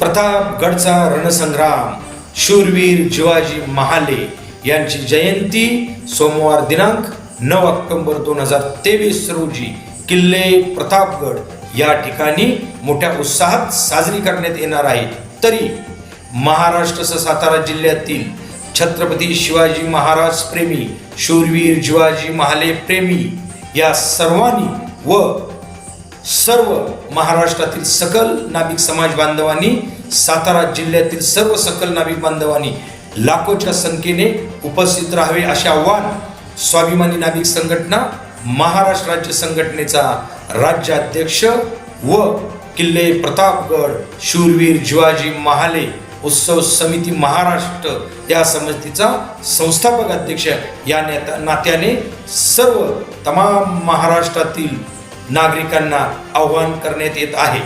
प्रतापगडचा रणसंग्राम शूरवीर शिवाजी महाले यांची जयंती सोमवार दिनांक नऊ ऑक्टोबर दोन हजार तेवीस रोजी किल्ले प्रतापगड या ठिकाणी मोठ्या उत्साहात साजरी करण्यात येणार आहे. तरी महाराष्ट्र स सातारा जिल्ह्यातील छत्रपती शिवाजी महाराज प्रेमी शूरवीर शिवाजी महाले प्रेमी या सर्वांनी व सर्व महाराष्ट्रातील सकल नाभिक समाज बांधवांनी सातारा जिल्ह्यातील सर्व सकल नाभिक बांधवांनी लाखोच्या संख्येने उपस्थित राहावे असे आव्हान स्वाभिमानी नाभिक संघटना महाराष्ट्र राज्य संघटनेचा राज्याध्यक्ष व किल्ले प्रतापगड शूरवीर शिवाजी महाले उत्सव समिती महाराष्ट्र या समितीचा संस्थापक अध्यक्ष या नेता नात्याने सर्व तमाम महाराष्ट्रातील नागरिकांना आव्हान करण्यात येत आहे.